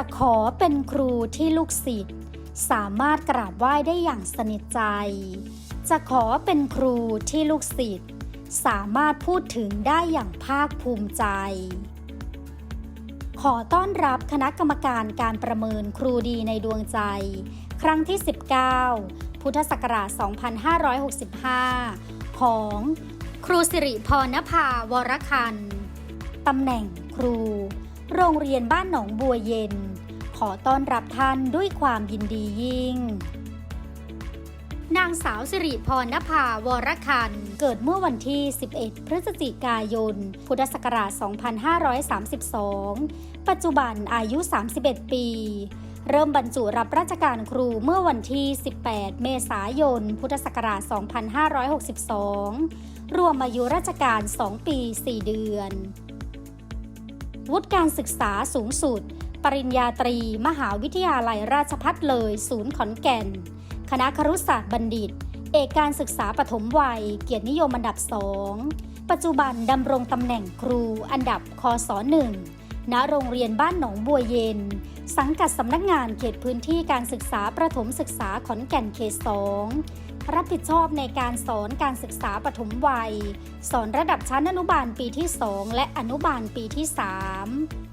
จะขอเป็นครูที่ลูกศิษย์สามารถกราบไหว้ได้อย่างสนิทใจ จะขอเป็นครูที่ลูกศิษย์สามารถพูดถึงได้อย่างภาคภูมิใจ ขอต้อนรับคณะกรรมการการประเมินครูดีในดวงใจ ครั้งที่ 19 พุทธศักราช 2565 ของครูสิริพรณภาวรคันตำแหน่งครู โรงเรียนบ้านหนองบัวเย็น ขอต้อนรับท่านด้วยความยินดียิ่ง นางสาวสิริพรณภาวรคัน เกิดเมื่อวันที่ 11 พฤศจิกายน พุทธศักราช 2532 ปัจจุบันอายุ 31 ปีเริ่มบรรจุรับราชการครูเมื่อวันที่ 18 เมษายน พุทธศักราช 2562 รวมอายุราชการ 2 ปี 4 เดือน วุฒิการศึกษาสูงสุด ปริญญาตรี มหาวิทยาลัยราชพัฒเลย ศูนย์ขอนแก่น คณะครุศาสตร์บัณฑิต เอกการศึกษาปฐมวัย เกียรตินิยมอันดับสองปัจจุบันดำรงตำแหน่งครูอันดับคศหนึ่งณโรงเรียนบ้านหนองบัวเย็น สังกัดสำนักงานเขตพื้นที่การศึกษาประถมศึกษาขอนแก่นเขตสองรับผิดชอบในการสอนการศึกษาปฐมวัย สอนระดับชั้นอนุบาลปีที่ 2 และอนุบาลปีที่ 3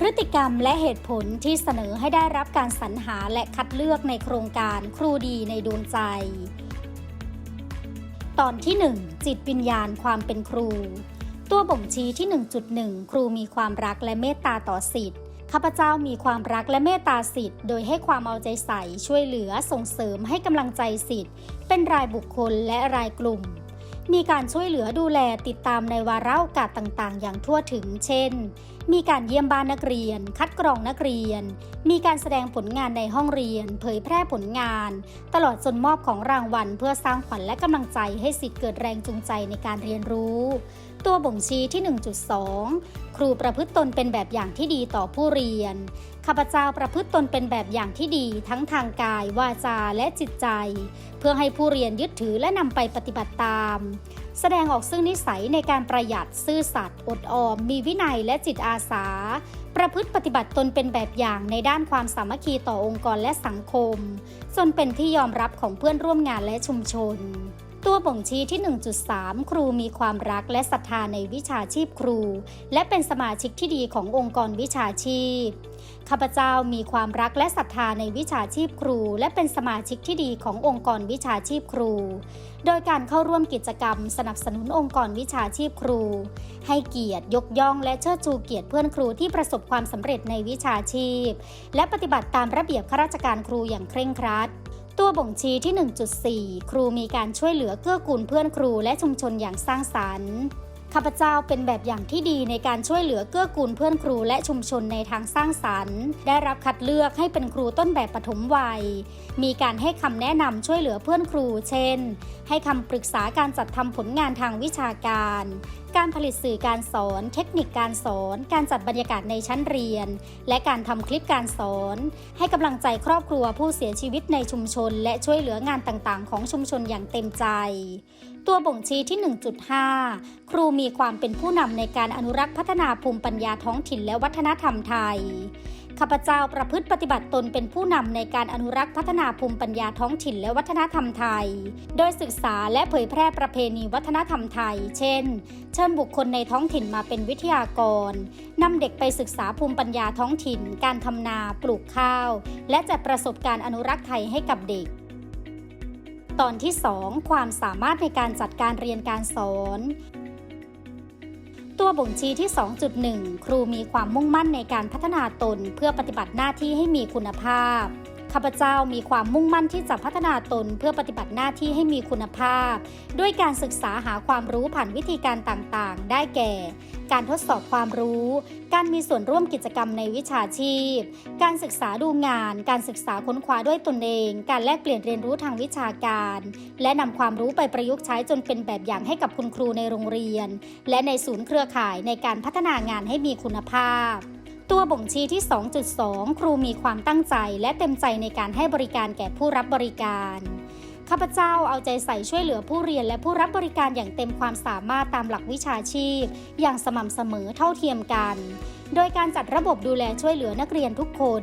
พฤติกรรมและเหตุผลที่เสนอให้ได้รับการสรรหาและคัดเลือกในโครงการครูดีในดวงใจ ตอนที่ 1 จิตวิญญาณความเป็นครู ตัวบ่งชี้ที่ 1.1 ครูมีความรักและเมตตาต่อสิทธิ์ข้าพเจ้ามีความรักและเมตตาสิทธิ์โดยให้ความเอาใจใส่ช่วยเหลือส่งเสริมให้กำลังใจสิทธิ์เป็นรายบุคคลและรายกลุ่ม มีการช่วยเหลือดูแลติดตามในวาระโอกาสต่างๆ อย่างทั่วถึง เช่น มีการเยี่ยมบ้านนักเรียน คัดกรองนักเรียน มีการแสดงผลงานในห้องเรียน เผยแพร่ผลงาน ตลอดจนมอบของรางวัล เพื่อสร้างขวัญและกำลังใจให้สิทธิ์เกิดแรงจูงใจในการเรียนรู้ ตัวบ่งชี้ที่ 1.2 ครูประพฤติตนเป็นแบบอย่างที่ดีต่อผู้เรียน ข้าพเจ้าประพฤติตนเป็นแบบอย่างที่ดีทั้งทางกาย วาจาและจิตใจ เพื่อให้ผู้เรียนยึดถือและนำไปปฏิบัติตาม แสดงออกซึ่งนิสัยในการประหยัดซื่อสัตย์อดออม มีวินัยและจิตอาสา ประพฤติปฏิบัติตนเป็นแบบอย่างในด้านความสามัคคีต่อองค์กรและสังคม จนเป็นที่ยอมรับของเพื่อนร่วมงานและชุมชน ตัวบ่งชี้ที่ 1.3 ครูมีความรักและศรัทธาในวิชาชีพครู และเป็นสมาชิกที่ดีขององค์กรวิชาชีพ ข้าพเจ้ามีความรักและศรัทธาในวิชาชีพครู และเป็นสมาชิกที่ดีขององค์กรวิชาชีพครู โดยการเข้าร่วมกิจกรรม สนับสนุนองค์กรวิชาชีพครู ให้เกียรติยกย่อง และเชิดชูเกียรติเพื่อนครูที่ประสบความสำเร็จในวิชาชีพ และปฏิบัติตามระเบียบข้าราชการครูอย่างเคร่งครัด ตัวบ่งชี้ที่ 1.4 ครูมีการช่วยเหลือเกื้อกูลเพื่อนครูและชุมชนอย่างสร้างสรรค์ข้าพเจ้าเป็นแบบอย่างที่ดีในการช่วยเหลือเกื้อกูลเพื่อนครูและชุมชนในทางสร้างสรรค์ ได้รับคัดเลือกให้เป็นครูต้นแบบปฐมวัย มีการให้คำแนะนำช่วยเหลือเพื่อนครู เช่น ให้คำปรึกษาการจัดทำผลงานทางวิชาการการผลิตสื่อการสอน เทคนิคการสอน การจัดบรรยากาศในชั้นเรียน และการทำคลิปการสอน ให้กำลังใจครอบครัวผู้เสียชีวิตในชุมชน และช่วยเหลืองานต่างๆ ของชุมชนอย่างเต็มใจ ตัวบ่งชี้ที่ 1.5 ครูมีความเป็นผู้นำในการอนุรักษ์พัฒนาภูมิปัญญาท้องถิ่นและวัฒนธรรมไทย ข้าพเจ้าประพฤติปฏิบัติตนเป็นผู้นำในการอนุรักษ์พัฒนาภูมิปัญญาท้องถิ่นและวัฒนธรรมไทย โดยศึกษาและเผยแพร่ประเพณีวัฒนธรรมไทย เช่น เชิญบุคคลในท้องถิ่นมาเป็นวิทยากรนำเด็กไปศึกษาภูมิปัญญาท้องถิ่น การทำนาปลูกข้าว และจัดประสบการณ์อนุรักษ์ไทยให้กับเด็กตอนที่ 2 ความสามารถในการจัดการเรียนการสอน ตัวบ่งชี้ที่ 2.1 ครูมีความมุ่งมั่นในการพัฒนาตนเพื่อปฏิบัติหน้าที่ให้มีคุณภาพ ข้าพเจ้ามีความมุ่งมั่นที่จะพัฒนาตนเพื่อปฏิบัติหน้าที่ให้มีคุณภาพ ด้วยการศึกษาหาความรู้ผ่านวิธีการต่างๆ ได้แก่ การทดสอบความรู้ การมีส่วนร่วมกิจกรรมในวิชาชีพ การศึกษาดูงาน การศึกษาค้นคว้าด้วยตนเอง การแลกเปลี่ยนเรียนรู้ทางวิชาการ และนำความรู้ไปประยุกต์ใช้จนเป็นแบบอย่างให้กับคุณครูในโรงเรียน และในศูนย์เครือข่ายในการพัฒนางานให้มีคุณภาพ ตัวบ่งชี้ที่ 2.2 ครูมีความตั้งใจและเต็มใจในการให้บริการแก่ผู้รับบริการ ข้าพเจ้าเอาใจใส่ช่วยเหลือผู้เรียนและผู้รับบริการอย่างเต็มความสามารถตามหลักวิชาชีพ อย่างสม่ำเสมอเท่าเทียมกัน โดยการจัดระบบดูแลช่วยเหลือนักเรียนทุกคน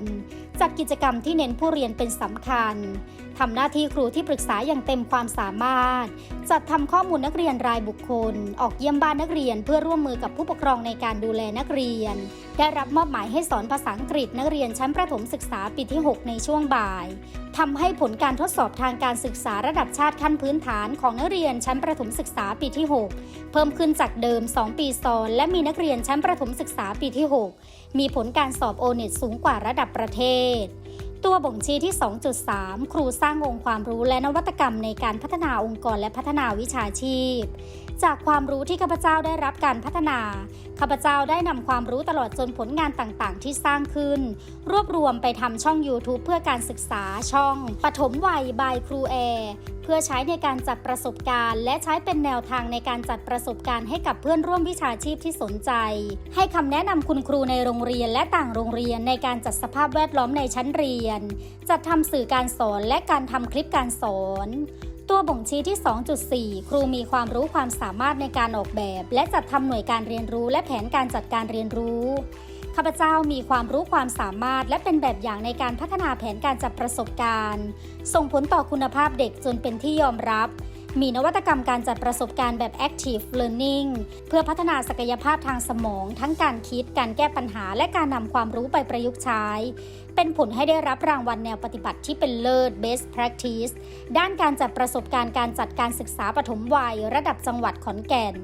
จัดกิจกรรมที่เน้นผู้เรียนเป็นสำคัญ ทำหน้าที่ครูที่ปรึกษาอย่างเต็มความสามารถ จัดทำข้อมูลนักเรียนรายบุคคล ออกเยี่ยมบ้านนักเรียนเพื่อร่วมมือกับผู้ปกครองในการดูแลนักเรียน ได้รับมอบหมายให้สอนภาษาอังกฤษนักเรียนชั้นประถมศึกษาปีที่ 6 ในช่วงบ่ายทำให้ผลการทดสอบทางการศึกษาระดับชาติขั้นพื้นฐานของนักเรียนชั้นประถมศึกษาปีที่ 6 เพิ่มขึ้นจากเดิม 2 ปีซ้อน และมีนักเรียนชั้นประถมศึกษาปีที่ 6 มีผลการสอบโอเน็ตสูงกว่าระดับประเทศ ตัวบ่งชี้ที่ 2.3 ครูสร้างองค์ความรู้และนวัตกรรมในการพัฒนาองค์กรและพัฒนาวิชาชีพ จากความรู้ที่ข้าพเจ้าได้รับการพัฒนา ข้าพเจ้าได้นำความรู้ตลอดจนผลงานต่างๆ ที่สร้างขึ้น รวบรวมไปทำช่อง YouTube เพื่อการศึกษาช่องปฐมวัยบายครูแอร์เพื่อใช้ในการจัดประสบการณ์ และใช้เป็นแนวทางในการจัดประสบการณ์ให้กับเพื่อนร่วมวิชาชีพที่สนใจ ให้คำแนะนำคุณครูในโรงเรียนและต่างโรงเรียนในการจัดสภาพแวดล้อมในชั้นเรียน จัดทำสื่อการสอนและการทำคลิปการสอน ตัวบ่งชี้ที่ 2.4 ครูมีความรู้ความสามารถในการออกแบบ และจัดทำหน่วยการเรียนรู้ และแผนการจัดการเรียนรู้ข้าพเจ้ามีความรู้ความสามารถ และเป็นแบบอย่างในการพัฒนาแผนการจัดประสบการณ์ ส่งผลต่อคุณภาพเด็กจนเป็นที่ยอมรับ มีนวัตกรรมการจัดประสบการณ์แบบ active learning เพื่อพัฒนาศักยภาพทางสมอง ทั้งการคิด การแก้ปัญหา และการนำความรู้ไปประยุกต์ใช้ เป็นผลให้ได้รับรางวัลแนวปฏิบัติที่เป็นเลิศ best practice ด้านการจัดประสบการณ์การจัดการศึกษาปฐมวัย ระดับจังหวัดขอนแก่น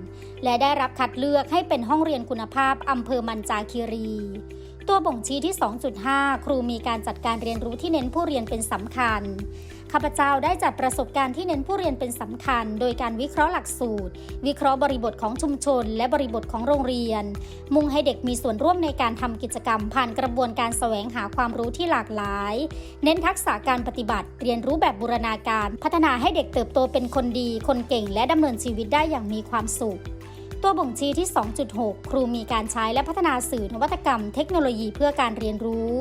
และได้รับคัดเลือกให้เป็นห้องเรียนคุณภาพอำเภอมันจาคีรีตัวบ่งชี้ที่ 2.5 ครูมีการจัดการเรียนรู้ที่เน้นผู้เรียนเป็นสำคัญ ข้าพเจ้าได้จัดประสบการณ์ที่เน้นผู้เรียนเป็นสำคัญ โดยการวิเคราะห์หลักสูตร วิเคราะห์บริบทของชุมชน และบริบทของโรงเรียน มุ่งให้เด็กมีส่วนร่วมในการทำกิจกรรม ผ่านกระบวนการแสวงหาความรู้ที่หลากหลาย เน้นทักษะการปฏิบัติ เรียนรู้แบบบูรณาการ พัฒนาให้เด็กเติบโตเป็นคนดี คนเก่ง และดำเนินชีวิตได้อย่างมีความสุขตัวบ่งชี้ที่ 2.6 ครูมีการใช้และพัฒนาสื่อนวัตกรรมเทคโนโลยีเพื่อการเรียนรู้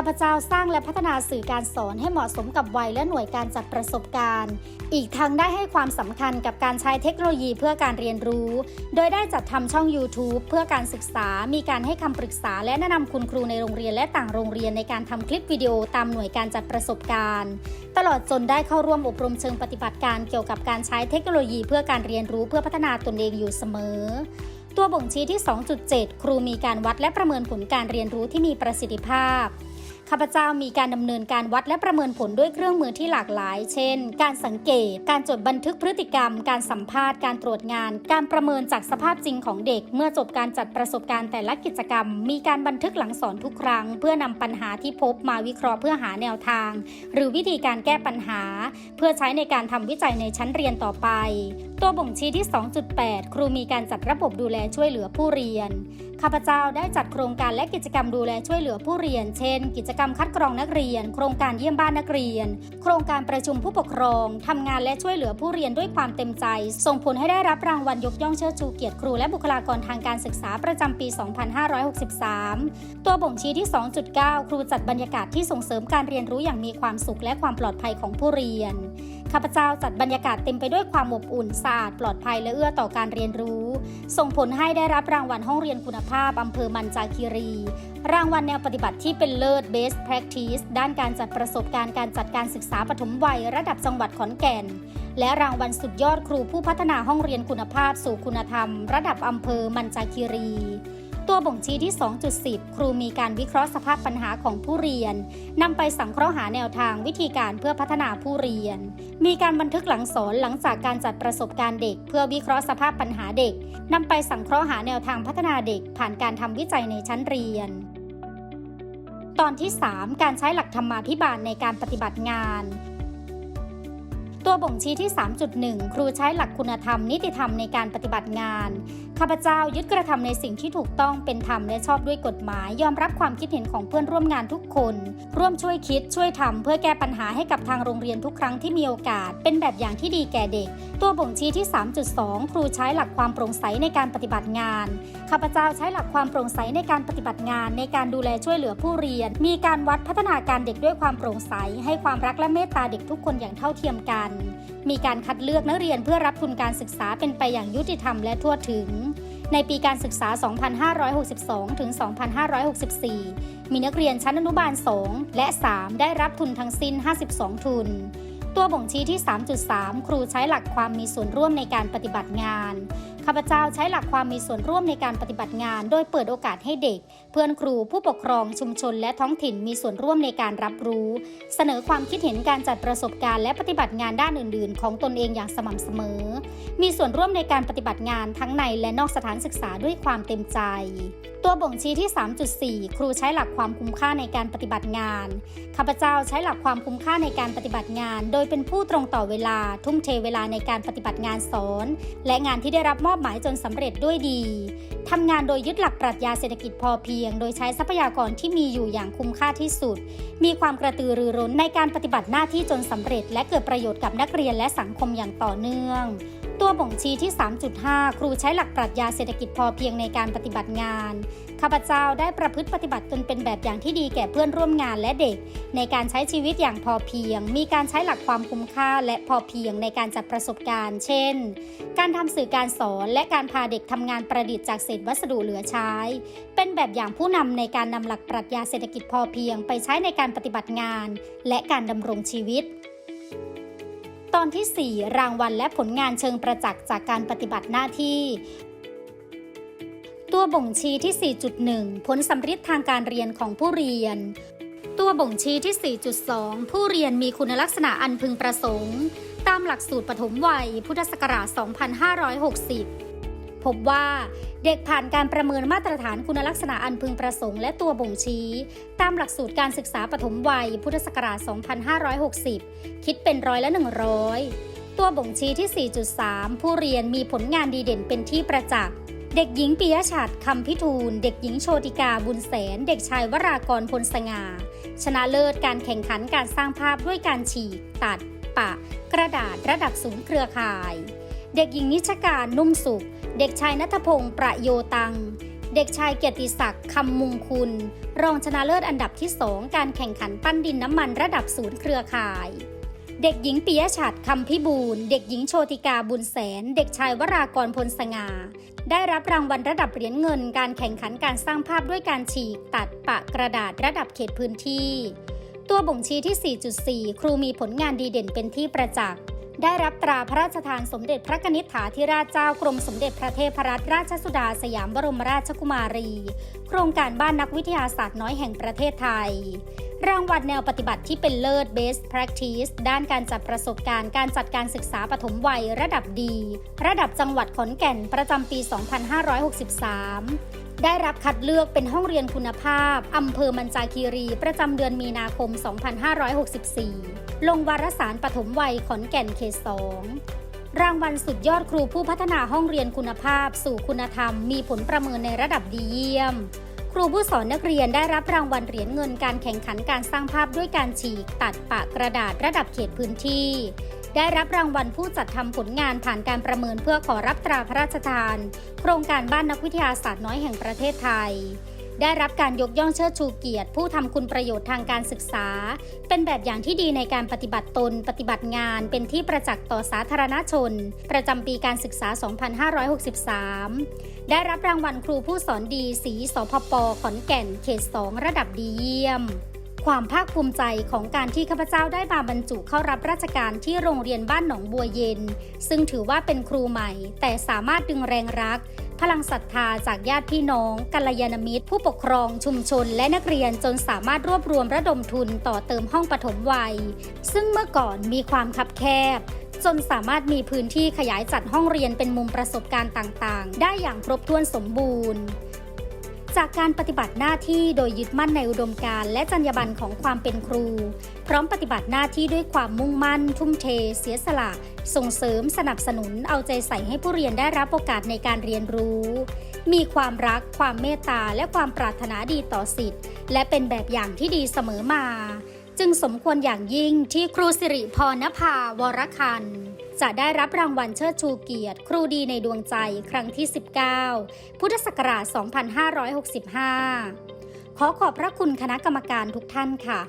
ข้าพเจ้าสร้างและพัฒนาสื่อการสอนให้เหมาะสมกับวัยและหน่วยการจัดประสบการณ์ อีกทั้งได้ให้ความสำคัญกับการใช้เทคโนโลยีเพื่อการเรียนรู้ โดยได้จัดทำช่อง YouTube เพื่อการศึกษา มีการให้คำปรึกษา และแนะนำคุณครูในโรงเรียนและต่างโรงเรียนในการทำคลิปวิดีโอตามหน่วยการจัดประสบการณ์ ตลอดจนได้เข้าร่วมอบรมเชิงปฏิบัติการเกี่ยวกับการใช้เทคโนโลยีเพื่อการเรียนรู้เพื่อพัฒนาตนเองอยู่เสมอตัวบ่งชี้ที่ 2.7 ครูมีการวัดและประเมินผลการเรียนรู้ที่มีประสิทธิภาพ ข้าพเจ้ามีการดำเนินการวัดและประเมินผลด้วยเครื่องมือที่หลากหลาย เช่น การสังเกต การจดบันทึกพฤติกรรม การสัมภาษณ์ การตรวจงาน การประเมินจากสภาพจริงของเด็ก เมื่อจบการจัดประสบการณ์แต่ละกิจกรรม มีการบันทึกหลังสอนทุกครั้ง เพื่อนำปัญหาที่พบมาวิเคราะห์เพื่อหาแนวทาง หรือวิธีการแก้ปัญหา เพื่อใช้ในการทำวิจัยในชั้นเรียนต่อไป ตัวบ่งชี้ที่ 2.8 ครูมีการจัดระบบดูแลช่วยเหลือผู้เรียน ข้าพเจ้าได้จัดโครงการและกิจกรรมดูแลช่วยเหลือผู้เรียน เช่น กิจกรรมคัดกรองนักเรียน โครงการเยี่ยมบ้านนักเรียน โครงการประชุมผู้ปกครอง ทำงานและช่วยเหลือผู้เรียนด้วยความเต็มใจ ส่งผลให้ได้รับรางวัลยกย่องเชิดชูเกียรติครูและบุคลากรทางการศึกษาประจำปี 2563 ตัวบ่งชี้ที่ 2.9 ครูจัดบรรยากาศที่ส่งเสริมการเรียนรู้อย่างมีความสุขและความปลอดภัยของผู้เรียน ข้าพเจ้าจัดบรรยากาศเต็มไปด้วยความอบอุ่นสะอาดปลอดภัยและเอื้อต่อการเรียนรู้ ส่งผลให้ได้รับรางวัลห้องเรียนคุณภาพอำเภอมันจาคีรี รางวัลแนวปฏิบัติที่เป็นเลิศ Best Practice ด้านการจัดประสบการณ์การจัดการศึกษาปฐมวัยระดับจังหวัดขอนแก่น และรางวัลสุดยอดครูผู้พัฒนาห้องเรียนคุณภาพสู่คุณธรรม ระดับอำเภอมันจาคีรี ตัวบ่งชี้ที่ 2.10 ครูมีการวิเคราะห์สภาพปัญหาของผู้เรียนนำไปสังเคราะห์หาแนวทางวิธีการเพื่อพัฒนาผู้เรียน มีการบันทึกหลังสอนหลังจากการจัดประสบการณ์เด็ก เพื่อวิเคราะห์สภาพปัญหาเด็กนำไปสังเคราะห์หาแนวทางพัฒนาเด็ก ผ่านการทำวิจัยในชั้นเรียน ตอนที่ 3 การใช้หลักธรรมาภิบาลในการปฏิบัติงานตัวบ่งชี้ที่ 3.1 ครูใช้หลักคุณธรรมนิติธรรมในการปฏิบัติงาน ข้าพเจ้ายึดกระทำในสิ่งที่ถูกต้องเป็นธรรมและชอบด้วยกฎหมาย ยอมรับความคิดเห็นของเพื่อนร่วมงานทุกคน ร่วมช่วยคิดช่วยทำเพื่อแก้ปัญหาให้กับทางโรงเรียนทุกครั้งที่มีโอกาส เป็นแบบอย่างที่ดีแก่เด็ก ตัวบ่งชี้ที่ 3.2 ครูใช้หลักความโปร่งใสในการปฏิบัติงานข้าพเจ้าใช้หลักความโปร่งใสในการปฏิบัติงาน ในการดูแลช่วยเหลือผู้เรียน มีการวัดพัฒนาการเด็กด้วยความโปร่งใส ให้ความรักและเมตตาเด็กทุกคนอย่างเท่าเทียมกัน มีการคัดเลือกนักเรียนเพื่อรับทุนการศึกษาเป็นไปอย่างยุติธรรมและทั่วถึง ในปีการศึกษา 2562 ถึง 2564 มีนักเรียนชั้นอนุบาล 2 และ 3 ได้รับทุนทั้งสิ้น 52 ทุน ตัวบ่งชี้ที่ 3.3 ครูใช้หลักความมีส่วนร่วมในการปฏิบัติงาน ข้าพเจ้าใช้หลักความมีส่วนร่วมในการปฏิบัติงาน โดยเปิดโอกาสให้เด็ก เพื่อนครูผู้ปกครองชุมชน และท้องถิ่นมีส่วนร่วมในการรับรู้ เสนอความคิดเห็นการจัดประสบการณ์และปฏิบัติงานด้านอื่น ๆ ของตนเองอย่างสม่ำเสมอ มีส่วนร่วมในการปฏิบัติงานทั้งในและนอกสถานศึกษาด้วยความเต็มใจ ตัวบ่งชี้ที่ 3.4 ครูใช้หลักความคุ้มค่าในการปฏิบัติงานข้าพเจ้าใช้หลักความคุ้มค่าในการปฏิบัติงาน โดยเป็นผู้ตรงต่อเวลา ทุ่มเทเวลาในการปฏิบัติงานสอน และงานที่ได้รับมอบหมายจนสำเร็จด้วยดีทำงานโดยยึดหลักปรัชญาเศรษฐกิจพอเพียง โดยใช้ทรัพยากรที่มีอยู่อย่างคุ้มค่าที่สุด มีความกระตือรือร้นในการปฏิบัติหน้าที่จนสำเร็จ และเกิดประโยชน์กับนักเรียนและสังคมอย่างต่อเนื่อง ตัวบ่งชี้ที่ 3.5 ครูใช้หลักปรัชญาเศรษฐกิจพอเพียงในการปฏิบัติงาน ข้าพเจ้าได้ประพฤติปฏิบัติตนเป็นแบบอย่างที่ดีแก่เพื่อนร่วมงานและเด็ก ในการใช้ชีวิตอย่างพอเพียง มีการใช้หลักความคุ้มค่าและพอเพียงในการจัดประสบการณ์ เช่น การทำสื่อการสอนและการพาเด็กทำงานประดิษฐ์จากเศษวัสดุเหลือใช้ เป็นแบบอย่างผู้นำในการนำหลักปรัชญาเศรษฐกิจพอเพียง ไปใช้ในการปฏิบัติงาน และการดำรงชีวิต ตอนที่ 4 รางวัลและผลงานเชิงประจักษ์จากการปฏิบัติหน้าที่ ตัวบ่งชี้ที่ 4.1 ผลสำฤทธิ์ทางการเรียนของผู้เรียน ตัวบ่งชี้ที่ 4.2 ผู้เรียนมีคุณลักษณะอันพึงประสงค์ ตามหลักสูตรปฐมวัย พุทธศักราช 2560 พบว่าเด็กผ่านการประเมินมาตรฐานคุณลักษณะอันพึงประสงค์และตัวบ่งชี้ ตามหลักสูตรการศึกษาปฐมวัย พุทธศักราช 2560 คิดเป็นร้อยละ 100 ตัวบ่งชี้ที่ 4.3 ผู้เรียนมีผลงานดีเด่นเป็นที่ประจักษ์เด็กหญิงปิยชัดคำพิทูล เด็กหญิงโชติกาบุญแสน เด็กชายวรากรพลสง่า ชนะเลิศการแข่งขันการสร้างภาพด้วยการฉีก ตัด ปะ กระดาษระดับสูงเครือข่าย เด็กหญิงนิชการนุ่มสุข เด็กชายนัทพงศ์ประโยตัง เด็กชายเกียรติศักดิ์คำมุงคุณ รองชนะเลิศอันดับที่2การแข่งขันปั้นดินน้ำมันระดับศูนย์เครือข่าย เด็กหญิงปิยชัดคำพิบูลเด็กหญิงโชติกาบุญแสน เด็กชายวรากรพลสง่าได้รับรางวัลระดับเหรียญเงิน การแข่งขันการสร้างภาพด้วยการฉีก ตัดปะกระดาษระดับเขตพื้นที่ ตัวบ่งชี้ที่ 4.4 ครูมีผลงานดีเด่นเป็นที่ประจักษ์ ได้รับตราพระราชทานสมเด็จพระกนิษฐาธิราชเจ้ากรมสมเด็จพระเทพรัตนราชสุดาสยามบรมราชกุมารี โครงการบ้านนักวิทยาศาสตร์น้อยแห่งประเทศไทย รางวัลแนวปฏิบัติที่เป็นเลิศ Best Practice ด้านการจัดประสบการณ์การจัดการศึกษาปฐมวัยระดับดี ระดับจังหวัดขอนแก่นประจำปี 2563 ได้รับคัดเลือกเป็นห้องเรียนคุณภาพ อำเภอมันจาคีรีประจำเดือนมีนาคม 2564 ลงวารสารปฐมวัยขอนแก่นเขต2รางวัลสุดยอดครูผู้พัฒนาห้องเรียนคุณภาพ สู่คุณธรรม มีผลประเมินในระดับดีเยี่ยม ครูผู้สอนนักเรียนได้รับรางวัลเหรียญเงินการแข่งขันการสร้างภาพด้วยการฉีก ตัดปะกระดาษระดับเขตพื้นที่ ได้รับรางวัลผู้จัดทำผลงานผ่านการประเมินเพื่อขอรับตราพระราชทาน โครงการบ้านนักวิทยาศาสตร์น้อยแห่งประเทศไทย ได้รับการยกย่องเชิดชูเกียรติ ผู้ทำคุณประโยชน์ทางการศึกษา เป็นแบบอย่างที่ดีในการปฏิบัติตน ปฏิบัติงาน เป็นที่ประจักษ์ต่อสาธารณชน ประจำปีการศึกษา 2563 ได้รับรางวัลครูผู้สอนดีสีสพปขอนแก่น เขต 2 ระดับดีเยี่ยม ความภาคภูมิใจของการที่ข้าพเจ้าได้มาบรรจุเข้ารับราชการที่โรงเรียนบ้านหนองบัวเย็น ซึ่งถือว่าเป็นครูใหม่ แต่สามารถดึงแรงรัก พลังศรัทธาจากญาติพี่น้องกัลยาณมิตร ผู้ปกครองชุมชน และนักเรียนจนสามารถรวบรวมระดมทุนต่อเติมห้องปฐมวัย ซึ่งเมื่อก่อนมีความคับแคบจนสามารถมีพื้นที่ขยายจัดห้องเรียนเป็นมุมประสบการณ์ต่าง ๆ ได้อย่างครบถ้วนสมบูรณ์ จากการปฏิบัติหน้าที่โดยยึดมั่นในอุดมการณ์และจรรยาบรรณของความเป็นครู พร้อมปฏิบัติหน้าที่ด้วยความมุ่งมั่น ทุ่มเท เสียสละ ส่งเสริมสนับสนุนเอาใจใส่ให้ผู้เรียนได้รับโอกาสในการเรียนรู้ มีความรัก ความเมตตา และความปรารถนาดีต่อสิทธิ์ และเป็นแบบอย่างที่ดีเสมอมา จึงสมควรอย่างยิ่งที่ครูสิริพรณภาวรคัน จะได้รับรางวัลเชิดชูเกียรติ ครูดีในดวงใจครั้งที่ 19 พุทธศักราช 2565 ขอขอบพระคุณคณะกรรมการทุกท่านค่ะ